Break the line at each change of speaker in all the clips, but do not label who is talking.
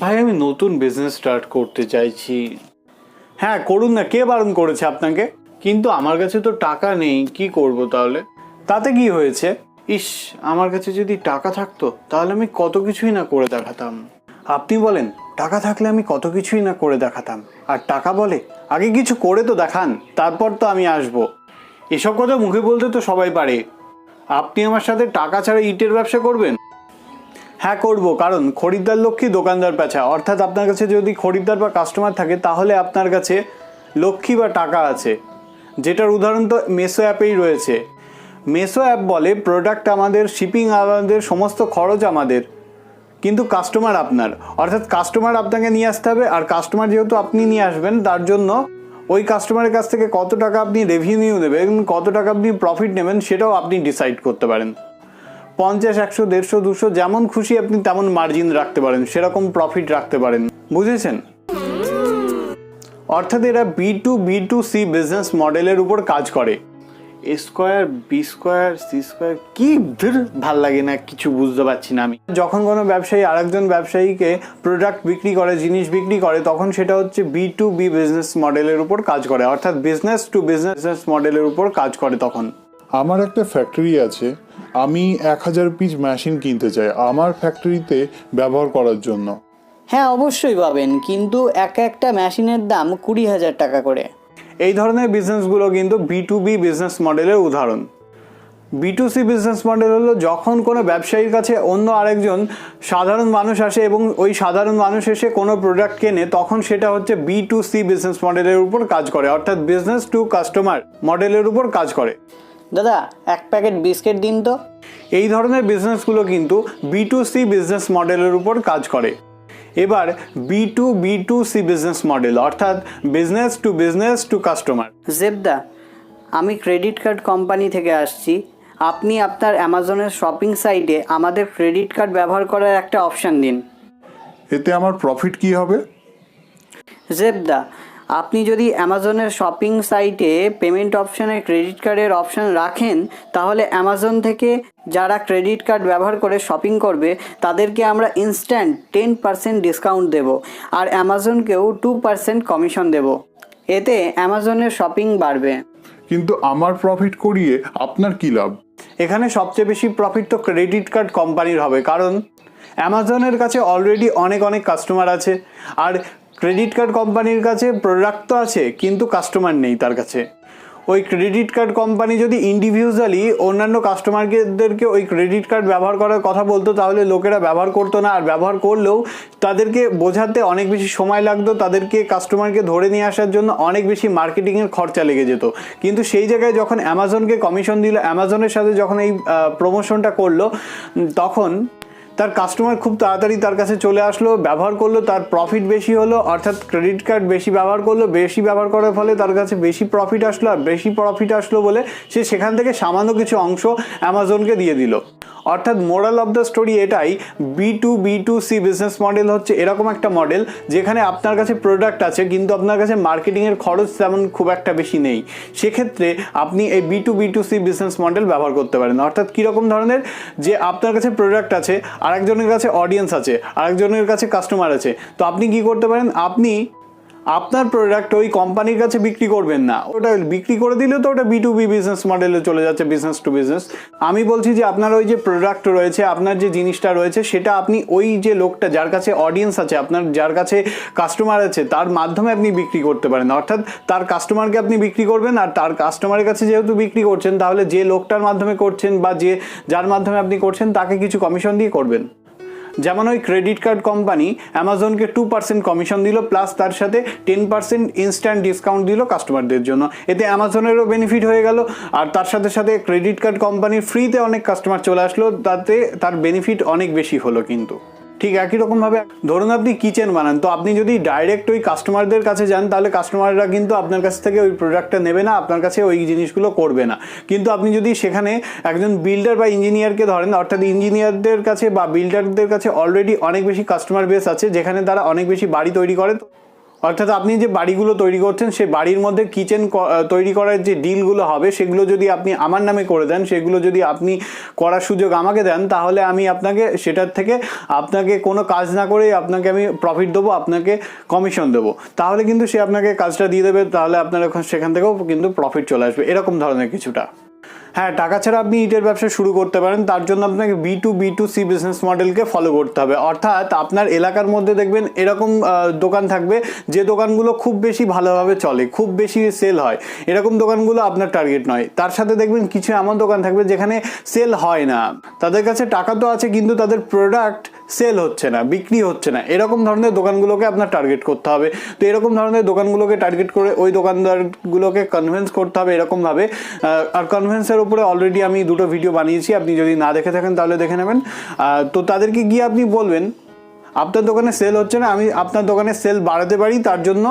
ভাই, আমি নতুন বিজনেস স্টার্ট করতে চাইছি। হ্যাঁ করুন না, কে বারণ করেছে আপনাকে? কিন্তু আমার কাছে তো টাকা নেই, কি করব তাহলে? তাতে কি হয়েছে? ইস, আমার কাছে যদি টাকা থাকতো, তাহলে আমি কত কিছুই না করে দেখাতাম। আপনি বলেন, টাকা থাকলে আমি কত কিছুই না করে দেখাতাম। আর টাকা বলে, আগে কিছু করে তো দেখান, তারপর তো আমি আসব। এসব কথা মুখে বলতে তো সবাই পারে। আপনি আমার সাথে টাকা ছাড়া ইটের ব্যবসা করবেন? হ্যাঁ করব। কারণ খরিদ্দার লক্ষ্মী দোকানদার পেঁচা। অর্থাৎ আপনার কাছে যদি খরিদ্দার বা কাস্টমার থাকে, তাহলে আপনার কাছে লক্ষ্মী বা টাকা আছে। যেটার উদাহরণ তো মেসো অ্যাপেই রয়েছে। মেসো অ্যাপ বলে প্রোডাক্ট আমাদের শিপিং আমাদের, সমস্ত খরচ আমাদের। কিন্তু কাস্টমার আপনার। অর্থাৎ কাস্টমার আপনাকে নিয়ে আসতে হবে, আর কাস্টমার যেহেতু আপনি নিয়ে আসবেন, তার জন্য ওই কাস্টমারের কাছ থেকে কত টাকা আপনি রেভিনিউ নেবেন কত টাকা আপনি প্রফিট নেবেন, সেটাও আপনি ডিসাইড করতে পারেন। পঞ্চাশ একশো দেড়শো দুশো যেমন খুশি আপনি তেমন মার্জিন রাখতে পারেন সেরকম প্রফিট রাখতে পারেন। বুঝেছেন? অর্থাৎ এরা B to B to C business মডেলের উপর কাজ করে। A square B square C square কি ধুর, ভালো লাগে না কিছু বুঝতে পারছি না আমি। যখন কোনো ব্যবসায়ী আরেকজন ব্যবসায়ীকে প্রোডাক্ট বিক্রি করে জিনিস বিক্রি করে তখন সেটা হচ্ছে বি টু বি বিজনেস মডেলের উপর কাজ করে। অর্থাৎ বিজনেস টু বিজনেস মডেলের উপর কাজ করে তখন।
আমার একটা ফ্যাক্টরি আছে। আমি এক হাজার পিস মেশিন কিনতে চাই আমার ফ্যাক্টরিতে ব্যবহার করার জন্য।
হ্যাঁ অবশ্যই পাবেন কিন্তু এক একটা মেশিনের দাম কুড়ি হাজার টাকা করে।
এই ধরনের বিজনেসগুলো কিন্তু বি টু বি বিজনেস মডেলের উদাহরণ। B to C business model হলো যখন কোনো ব্যবসায়ীর কাছে অন্য আরেকজন সাধারণ মানুষ আসে এবং ওই সাধারণ মানুষ এসে কোনো প্রোডাক্ট কেনে তখন সেটা হচ্ছে বি টু সি বিজনেস মডেলের উপর কাজ করে অর্থাৎ বিজনেস টু কাস্টমার মডেলের উপর কাজ করে।
দাদা এক প্যাকেট বিস্কিট দিন তো।
এই ধরনের বিজনেসগুলো কিন্তু বি টু সি বিজনেস মডেলের উপর কাজ করে। এবার B to B to C business model অর্থাৎ business to business to customer
জেবদা আমি ক্রেডিট কার্ড কোম্পানি থেকে আসছি। আপনি আপনার অ্যামাজনের শপিং সাইটে আমাদের ক্রেডিট কার্ড ব্যবহার করার একটা অপশান দিন।
এতে আমার প্রফিট কি হবে?
জেবদা আপনি যদি অ্যামাজনের শপিং সাইটে পেমেন্ট অপশানে ক্রেডিট কার্ডের অপশান রাখেন তাহলে অ্যামাজন থেকে যারা ক্রেডিট কার্ড ব্যবহার করে শপিং করবে তাদেরকে আমরা ইনস্ট্যান্ট টেন পার্সেন্ট ডিসকাউন্ট দেব আর অ্যামাজনকেও টু পার্সেন্ট কমিশন দেব। এতে অ্যামাজনের শপিং বাড়বে।
কিন্তু আমার প্রফিট করিয়ে আপনার কি লাভ?
এখানে সবচেয়ে বেশি প্রফিট তো ক্রেডিট কার্ড কোম্পানির হবে কারণ অ্যামাজনের কাছে অলরেডি অনেক অনেক কাস্টমার আছে। আর ক্রেডিট কার্ড কোম্পানির কাছে প্রোডাক্ট তো আছে, কিন্তু কাস্টমার নেই তার কাছে। ওই ক্রেডিট কার্ড কোম্পানি যদি ইন্ডিভিজুয়ালি অন্যান্য কাস্টমারদেরকে ওই ক্রেডিট কার্ড ব্যবহার করার কথা বলতো, তাহলে লোকেরা ব্যবহার করতো না। আর ব্যবহার করলেও তাদেরকে বোঝাতে অনেক বেশি সময় লাগতো, তাদেরকে কাস্টমারকে ধরে নিয়ে আসার জন্য অনেক বেশি মার্কেটিংয়ের খরচা লেগে যেত। কিন্তু সেই জায়গায় যখন অ্যামাজনকে কমিশন দিল অ্যামাজনের সাথে যখন এই প্রমোশনটা করল তখন তার কাস্টমার খুব তাড়াতাড়ি তার কাছে চলে আসলো, ব্যবহার করল, তার প্রফিট বেশি হলো, অর্থাৎ ক্রেডিট কার্ড বেশি ব্যবহার করল, বেশি ব্যবহার করার ফলে তার কাছে বেশি প্রফিট আসলো আর বেশি প্রফিট আসলো বলে সে সেখান থেকে সামান্য কিছু অংশ অ্যামাজনকে দিয়ে দিল। অর্থাৎ মোরাল অফ দ্য স্টোরি এটাই B to B to C business model হচ্ছে এরকম একটা মডেল যেখানে আপনার কাছে প্রোডাক্ট আছে, কিন্তু আপনার কাছে মার্কেটিংয়ের খরচ তেমন খুব একটা বেশি নেই। সেক্ষেত্রে আপনি এই B to B to C business model ব্যবহার করতে পারেন। অর্থাৎ কীরকম ধরনের? যে আপনার কাছে প্রোডাক্ট আছে, আরেকজনের কাছে অডিয়েন্স আছে, আরেকজনের কাছে কাস্টমার আছে। তো আপনি কি করতে পারেন? আপনি আপনার প্রোডাক্ট ওই কোম্পানির কাছে বিক্রি করবেন না। ওটা বিক্রি করে দিলে তো ওটা বি টু বি বিজনেস মডেলে চলে যাচ্ছে বিজনেস টু বিজনেস আমি বলছি যে আপনার ওই যে প্রোডাক্ট রয়েছে, আপনার যে জিনিসটা রয়েছে, সেটা আপনি ওই যে লোকটা যার কাছে অডিয়েন্স আছে, আপনার যার কাছে কাস্টমার আছে, তার মাধ্যমে আপনি বিক্রি করতে পারেন। অর্থাৎ তার কাস্টমারকে আপনি বিক্রি করবেন আর তার কাস্টমারের কাছে যেহেতু বিক্রি করছেন, তাহলে যে লোকটার মাধ্যমে করছেন বা যে যার মাধ্যমে আপনি করছেন, তাকে কিছু কমিশন দিয়ে করবেন। যেমন ওই ক্রেডিট কার্ড কোম্পানি অ্যামাজনকে টু পার্সেন্ট কমিশন দিল প্লাস তার সাথে টেন পার্সেন্ট ইনস্ট্যান্ট ডিসকাউন্ট দিল কাস্টমারদের জন্য। এতে অ্যামাজনেরও বেনিফিট হয়ে গেল, আর তার সাথে সাথে ক্রেডিট কার্ড কোম্পানির ফ্রিতে অনেক কাস্টমার চলে আসলো, তাতে তার বেনিফিট অনেক বেশি হলো কিন্তু। ঠিক একই রকমভাবে ধরুন আপনি কিচেন বানান, তো আপনি যদি ডাইরেক্ট ওই কাস্টমারদের কাছে যান, তাহলে কাস্টমাররা কিন্তু আপনার কাছ থেকে ওই প্রোডাক্টটা নেবে না, আপনার কাছে ওই জিনিসগুলো করবে না। কিন্তু আপনি যদি সেখানে একজন বিল্ডার বা ইঞ্জিনিয়ারকে ধরেন, অর্থাৎ ইঞ্জিনিয়ারদের কাছে বা বিল্ডারদের কাছে অলরেডি অনেক বেশি কাস্টমার বেস আছে, যেখানে তারা অনেক বেশি বাড়ি তৈরি করে অর্থাৎ আপনি যে বাড়িগুলো তৈরি করছেন, সেই বাড়ির মধ্যে কিচেন তৈরি করার যে ডিলগুলো হবে, সেগুলো যদি আপনি আমার নামে করে দেন, সেগুলো যদি আপনি করার সুযোগ আমাকে দেন, তাহলে আমি আপনাকে, সেটার থেকে আপনাকে কোনো কাজ না করেই আপনাকে আমি প্রফিট দেবো, আপনাকে কমিশন দেবো। তাহলে কিন্তু সে আপনাকে কাজটা দিয়ে দেবে, তাহলে আপনার সেখান থেকেও কিন্তু প্রফিট চলে আসবে, এরকম ধরনের কিছুটা। হ্যাঁ টাকা ছাড়া আপনি ইটের ব্যবসা শুরু করতে পারেন। তার জন্য আপনাকে B to B to C business মডেলকে follow করতে হবে। অর্থাৎ আপনার এলাকার মধ্যে দেখবেন এরকম দোকান থাকবে যে দোকানগুলো খুব বেশি ভালোভাবে চলে, খুব বেশি সেল হয়। এরকম দোকানগুলো আপনার টার্গেট নয়। তার সাথে দেখবেন কিছু এমন দোকান থাকবে যেখানে সেল হয় না। তাদের কাছে টাকা তো আছে, কিন্তু তাদের প্রোডাক্ট সেল হচ্ছে না, বিক্রি হচ্ছে না। এরকম ধরনের দোকানগুলোকে আপনার টার্গেট করতে হবে। তো এরকম ধরনের দোকানগুলোকে টার্গেট করে ওই দোকানদারগুলোকে কনভেন্স করতে হবে এরকমভাবে। আর কনভেন্সের উপরে অলরেডি আমি দুটো ভিডিও বানিয়েছি, আপনি যদি না দেখে থাকেন তাহলে দেখে নেবেন। তো তাদেরকে গিয়ে আপনি বলবেন, আপনার দোকানে সেল হচ্ছে না, আমি আপনার দোকানে সেল বাড়াতে পারি, তার জন্য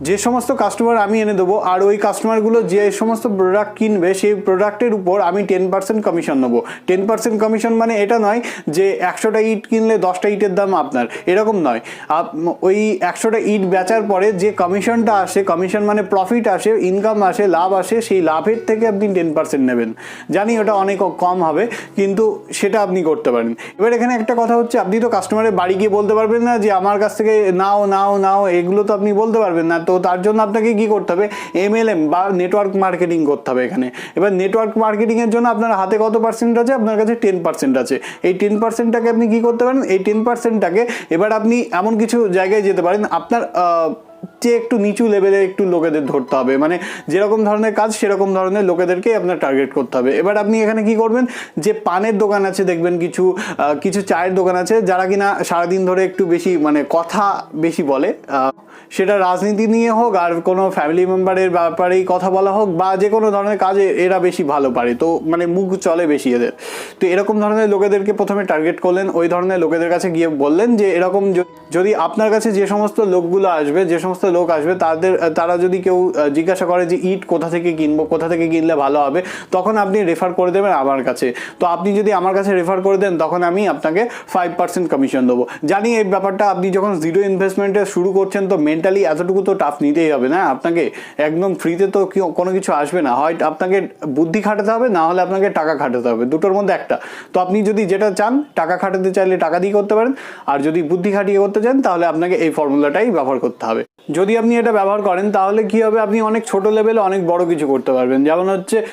যে সমস্ত কাস্টমার আমি এনে দেবো, আর ওই কাস্টমারগুলো যে সমস্ত প্রোডাক্ট কিনবে, সেই প্রোডাক্টের উপর আমি টেন পার্সেন্ট কমিশন নেব। টেন পার্সেন্ট কমিশন মানে এটা নয় যে একশোটা ইট কিনলে দশটা ইটের দাম আপনার, এরকম নয়। আপ- ওই একশোটা ইট বেচার পরে যে কমিশনটা আসে কমিশন মানে প্রফিট আসে ইনকাম আসে, লাভ আসে, সেই লাভের থেকে আপনি টেন পার্সেন্ট নেবেন। জানি ওটা অনেক কম হবে, কিন্তু সেটা আপনি করতে পারেন। এবার এখানে একটা কথা হচ্ছে, আপনি তো কাস্টমারের বাড়ি গিয়ে বলতে পারবেন না যে, আমার কাছ থেকে নাও নাও নাও, এগুলো তো আপনি বলতে পারবেন না। তো তার জন্য আপনাকে কি করতে হবে? এমএলএম বা নেটওয়ার্ক মার্কেটিং করতে হবে এখানে। এবার নেটওয়ার্ক মার্কেটিংয়ের জন্য আপনার হাতে কত পার্সেন্ট আছে? আপনার কাছে টেন পার্সেন্ট আছে। এই টেন পার্সেন্টটাকে আপনি কি করতে পারেন? এই টেন পার্সেন্টটাকে এবার আপনি এমন কিছু জায়গায় যেতে পারেন, আপনার যে একটু নিচু লেভেলে একটু লোকেদের ধরতে হবে। মানে যেরকম ধরনের কাজ, সেরকম ধরনের লোকেদেরকে আপনার টার্গেট করতে হবে। এবার আপনি এখানে কি করবেন? যে পানের দোকান আছে, দেখবেন কিছু কিছু চায়ের দোকান আছে, যারা কিনা সারাদিন ধরে একটু বেশি মানে কথা বেশি বলে। সেটা রাজনীতি নিয়ে হোক, আর কোনো ফ্যামিলি মেম্বারের ব্যাপারেই কথা বলা হোক, বা যে কোনো ধরনের কাজে এরা বেশি ভালো পারে। তো মানে মুখ চলে বেশি এদের। তো এরকম ধরনের লোকেদেরকে প্রথমে টার্গেট করলেন। ওই ধরনের লোকেদের কাছে গিয়ে বললেন যে, এরকম যদি আপনার কাছে যে সমস্ত লোকগুলো আসবে, যে সমস্ত লোক আসবে, তাদের তারা যদি কেউ জিজ্ঞাসা করে যে ইট কোথা থেকে কিনবো, কোথা থেকে কিনলে ভালো হবে, তখন আপনি রেফার করে দেবেন আমার কাছে। তো আপনি যদি আমার কাছে রেফার করে দেন, তখন আমি আপনাকে ফাইভ পার্সেন্ট কমিশন দেবো। জানি এই ব্যাপারটা আপনি যখন জিরো ইনভেস্টমেন্টে শুরু করছেন, তো মেন্টালি এতটুকু তো টাফ নিতেই হবে না? আপনাকে একদম ফ্রিতে তো কোনো কিছু আসবে না। হয় আপনাকে বুদ্ধি খাটাতে হবে, না হলে আপনাকে টাকা খাটাতে হবে। দুটোর মধ্যে একটা। তো আপনি যদি যেটা চান, টাকা খাটাতে চাইলে টাকা দিয়ে করতে পারেন। আর যদি বুদ্ধি খাটিয়ে করতে চান, তাহলে আপনাকে এই ফর্মুলাটাই ব্যবহার করতে হবে। যদি আপনি এটা ব্যবহার করেন, তাহলে কি হবে? আপনি অনেক ছোট লেভেলে অনেক বড় কিছু করতে পারবেন। যেমন হচ্ছে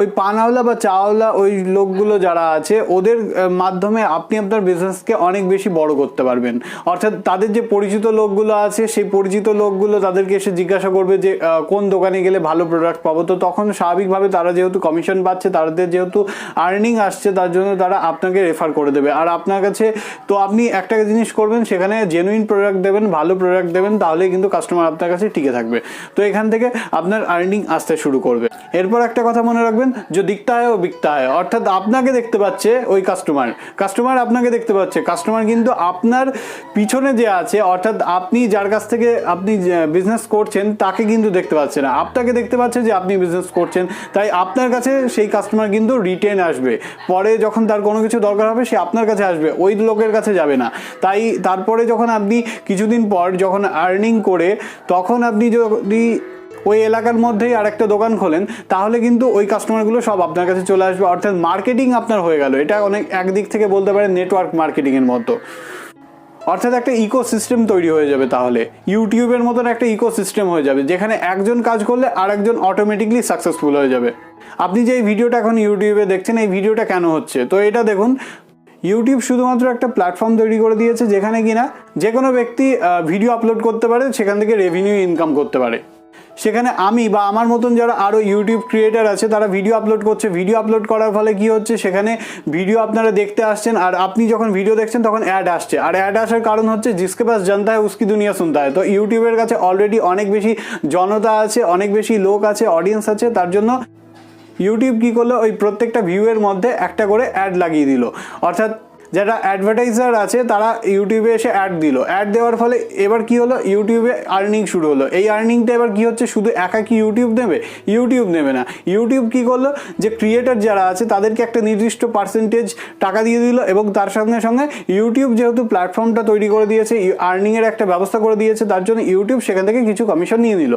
ওই পানওয়ালা বা চাওয়ালা ওই লোকগুলো যারা আছে, ওদের মাধ্যমে আপনি আপনার বিজনেসকে অনেক বেশি বড় করতে পারবেন। অর্থাৎ তাদের যে পরিচিত লোকগুলো আছে, সেই পরিচিত লোকগুলো তাদেরকে এসে জিজ্ঞাসা করবে যে কোন দোকানে গেলে ভালো প্রোডাক্ট পাবো। তো তখন স্বাভাবিকভাবে তারা যেহেতু কমিশন পাচ্ছে, তাদের যেহেতু আর্নিং আসছে, তার জন্য তারা আপনাকে রেফার করে দেবে। আর আপনার কাছে, তো আপনি একটা জিনিস করবেন, সেখানে জেনুইন প্রোডাক্ট দেবেন, ভালো প্রোডাক্ট দেবেন তাহলে কিন্তু কাস্টমার আপনার কাছে টিকে থাকবে। তো এখান থেকে আপনার আর্নিং আসতে শুরু করবে। এরপর একটা কথা মনে রাখবেন যে দিকতা হয় ও বিকতা হয় অর্থাৎ আপনাকে দেখতে পাচ্ছে ওই কাস্টমার কাস্টমার আপনাকে দেখতে পাচ্ছে। কাস্টমার কিন্তু আপনার পিছনে যে আছে, অর্থাৎ আপনি যার কাছ থেকে আপনি বিজনেস করছেন, তাকে কিন্তু দেখতে পাচ্ছে না। আপনাকে দেখতে পাচ্ছে যে আপনি বিজনেস করছেন। তাই আপনার কাছে সেই কাস্টমার কিন্তু রিটেন আসবে। পরে যখন তার কোনো কিছু দরকার হবে, সে আপনার কাছে আসবে। ওই লোকের কাছে যাবে না। তাই তারপরে যখন আপনি কিছুদিন পর যখন আর্নিং করে, তখন আপনি যদি ওই এলাকার মধ্যেই আরেকটা দোকান খোলেন, তাহলে কিন্তু ওই কাস্টমারগুলো সব আপনার কাছে চলে আসবে। অর্থাৎ মার্কেটিং আপনার হয়ে গেল। এটা অনেক একদিক থেকে বলতে পারেন নেটওয়ার্ক মার্কেটিংয়ের মতো। অর্থাৎ একটা ইকোসিস্টেম তৈরি হয়ে যাবে তাহলে। ইউটিউবের মতন একটা ইকোসিস্টেম হয়ে যাবে, যেখানে একজন কাজ করলে আরেকজন অটোমেটিকলি সাকসেসফুল হয়ে যাবে। আপনি যে এই ভিডিওটা এখন ইউটিউবে দেখছেন, এই ভিডিওটা কেন হচ্ছে? তো এটা দেখুন, ইউটিউব শুধুমাত্র একটা প্ল্যাটফর্ম তৈরি করে দিয়েছে, যেখানে কিনা যে কোনো ব্যক্তি ভিডিও আপলোড করতে পারে, সেখান থেকে রেভিনিউ ইনকাম করতে পারে। সেখানে আমি বা আমার মতন যারা আরও ইউটিউব ক্রিয়েটার আছে, তারা ভিডিও আপলোড করছে। ভিডিও আপলোড করার ফলে কি হচ্ছে? সেখানে ভিডিও আপনারা দেখতে আসছেন আর আপনি যখন ভিডিও দেখছেন, তখন অ্যাড আসছে। আর অ্যাড আসার কারণ হচ্ছে, জিসকে পাস জানতা হয় উসকি দুনিয়া শুনতে হয় তো ইউটিউবের কাছে অলরেডি অনেক বেশি জনতা আছে, অনেক বেশি লোক আছে অডিয়েন্স আছে। তার জন্য ইউটিউব কী করল? ওই প্রত্যেকটা ভিউয়ের মধ্যে একটা করে অ্যাড লাগিয়ে দিল। অর্থাৎ যারা অ্যাডভার্টাইজার আছে, তারা ইউটিউবে এসে অ্যাড দিল। অ্যাড দেওয়ার ফলে এবার কি হলো? ইউটিউবে আর্নিং শুরু হলো। এই আর্নিংটা এবার কি হচ্ছে? শুধু একা কি ইউটিউব নেবে? ইউটিউব নেবে না। ইউটিউব কি করল? যে ক্রিয়েটার যারা আছে, তাদেরকে একটা নির্দিষ্ট পার্সেন্টেজ টাকা দিয়ে দিল এবং তার সঙ্গে সঙ্গে ইউটিউব যেহেতু প্ল্যাটফর্মটা তৈরি করে দিয়েছে আর্নিংয়ের একটা ব্যবস্থা করে দিয়েছে, তার জন্য ইউটিউব সেখান থেকে কিছু কমিশন নিয়ে নিল।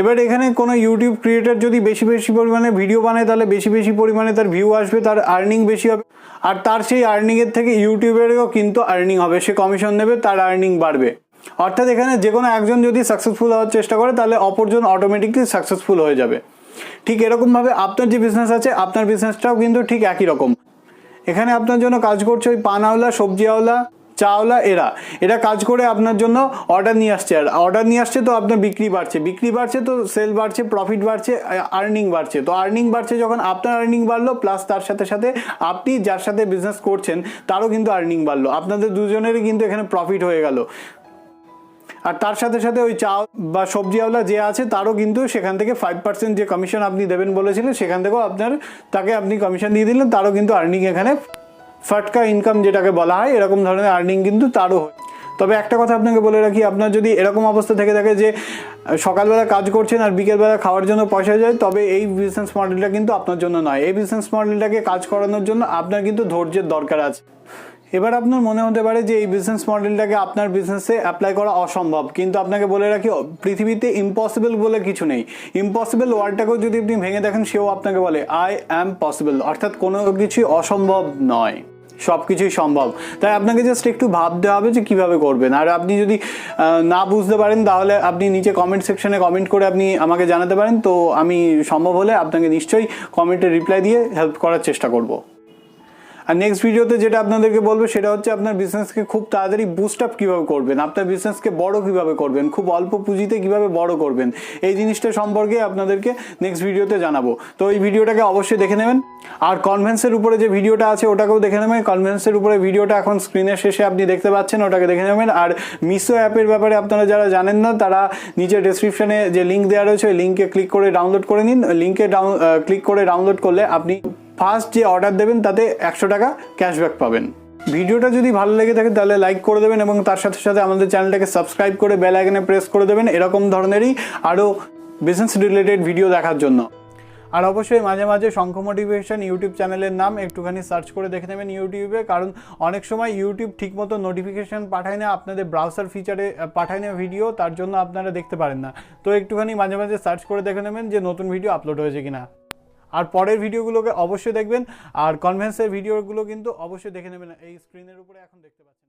এবার এখানে কোনো ইউটিউব ক্রিয়েটার যদি বেশি বেশি পরিমাণে ভিডিও বানায়, তাহলে বেশি বেশি পরিমাণে তার ভিউ আসবে, তার আর্নিং বেশি হবে। আর তার সেই আর্নিংয়ের থেকে ইউটিউবেরও কিন্তু আর্নিং হবে, সে কমিশন নেবে, তার আর্নিং বাড়বে। অর্থাৎ এখানে যে কোনো একজন যদি সাকসেসফুল হওয়ার চেষ্টা করে, তাহলে অপরজন অটোমেটিকলি সাকসেসফুল হয়ে যাবে। ঠিক এরকমভাবে আপনার যে বিজনেস আছে, আপনার বিজনেসটাও কিন্তু ঠিক একই রকম। এখানে আপনার জন্য কাজ করছে ওই পানাওয়ালা সবজিওয়ালা চাওলা এরা। এরা কাজ করে আপনার জন্য অর্ডার নিয়ে আসছে। আর অর্ডার নিয়ে আসছে তো আপনার বিক্রি বাড়ছে। বিক্রি বাড়ছে তো সেল বাড়ছে প্রফিট বাড়ছে আর্নিং বাড়ছে। তো আর্নিং বাড়ছে যখন আপনার আর্নিং বাড়লো প্লাস তার সাথে সাথে আপনি যার সাথে বিজনেস করছেন, তারও কিন্তু আর্নিং বাড়লো। আপনাদের দুজনেরই কিন্তু এখানে প্রফিট হয়ে গেল। আর তার সাথে সাথে ওই চা বা সবজিওয়ালা যে আছে, তারও কিন্তু সেখান থেকে ফাইভ পার্সেন্ট যে কমিশন আপনি দেবেন বলেছিলেন, সেখান থেকেও আপনার তাকে আপনি কমিশন দিয়ে দিলেন, তারও কিন্তু আর্নিং এখানে ফাটকা ইনকাম যেটাকে বলা হয়, এরকম ধরনের আর্নিং কিন্তু তারও হয়। তবে একটা কথা আপনাকে বলে রাখি, আপনার যদি এরকম অবস্থা থেকে থাকে যে সকালবেলা কাজ করছেন আর বিকেলবেলা খাওয়ার জন্য পয়সা যায়, তবে এই বিজনেস মডেলটা কিন্তু আপনার জন্য নয়। এই বিজনেস মডেলটাকে কাজ করানোর জন্য আপনার কিন্তু ধৈর্যের দরকার আছে। এবার আপনার মনে হতে পারে যে, এই বিজনেস মডেলটাকে আপনার বিজনেসে অ্যাপ্লাই করা অসম্ভব। কিন্তু আপনাকে বলে রাখি পৃথিবীতে ইম্পসিবল বলে কিছু নেই। ইম্পসিবল ওয়ার্ডটাকেও যদি আপনি ভেঙে দেখেন, সেও আপনাকে বলে আই অ্যাম পসিবল অর্থাৎ কোনো কিছুই অসম্ভব নয়। সব কিছুই সম্ভব। তাই আপনাকে জাস্ট একটু ভাবতে হবে যে কীভাবে করবেন। আর আপনি যদি না বুঝতে পারেন, তাহলে আপনি নিচে কমেন্ট সেকশনে কমেন্ট করে আপনি আমাকে জানাতে পারেন। তো আমি সম্ভব হলে আপনাকে নিশ্চয়ই কমেন্টে রিপ্লাই দিয়ে হেল্প করার চেষ্টা করব। আর নেক্সট ভিডিওতে যেটা আপনাদেরকে বলব সেটা হচ্ছে আপনার বিজনেসকে খুব তাড়াতাড়ি বুস্ট আপ কীভাবে করবেন? আপনার বিজনেসকে বড় কীভাবে করবেন? খুব অল্প পুঁজিতে কীভাবে বড় করবেন? এই জিনিসটা সম্পর্কে আপনাদেরকে নেক্সট ভিডিওতে জানাব। তো এই ভিডিওটাকে অবশ্যই দেখে নেবেন। আর কনভেন্সের উপরে যে ভিডিওটা আছে, ওটাকেও দেখে নেবেন। কনভেন্সের উপরে ভিডিওটা এখন স্ক্রিনের শেষে আপনি দেখতে পাচ্ছেন, ওটাকে দেখে নেবেন। আর মিশো অ্যাপের ব্যাপারে আপনারা যারা জানেন না, তারা নিচে ডেসক্রিপশনে যে লিঙ্ক দেওয়া রয়েছে, ওই লিঙ্কে ক্লিক করে ডাউনলোড করে নিন। লিঙ্কে ডাউন ক্লিক করে ডাউনলোড করলে আপনি ফার্স্ট যে অর্ডার দেবেন, তাতে একশো টাকা ক্যাশব্যাক পাবেন। ভিডিওটা যদি ভালো লেগে থাকে, তাহলে লাইক করে দেবেন এবং তার সাথে সাথে আমাদের চ্যানেলটাকে সাবস্ক্রাইব করে বেল আইকনে প্রেস করে দেবেন এরকম ধরনেরই আরও বিজনেস রিলেটেড ভিডিও দেখার জন্য। আর অবশ্যই মাঝে মাঝে শঙ্খ মোটিভেশন ইউটিউব চ্যানেলের নাম একটুখানি সার্চ করে দেখে নেবেন ইউটিউবে কারণ অনেক সময় ইউটিউব ঠিকমতো নোটিফিকেশন পাঠায় না, আপনাদের ব্রাউজার ফিচারে পাঠায় না ভিডিও তার জন্য আপনারা দেখতে পারেন না। তো একটুখানি মাঝে মাঝে সার্চ করে দেখে নেবেন যে নতুন ভিডিও আপলোড হয়েছে কিনা। আর পরের ভিডিওগুলোকে অবশ্যই দেখবেন। আর কনভেন্সের ভিডিওগুলো কিন্তু অবশ্যই দেখে নেবেন। এই স্ক্রিনের উপরে এখন দেখতে পাচ্ছেন।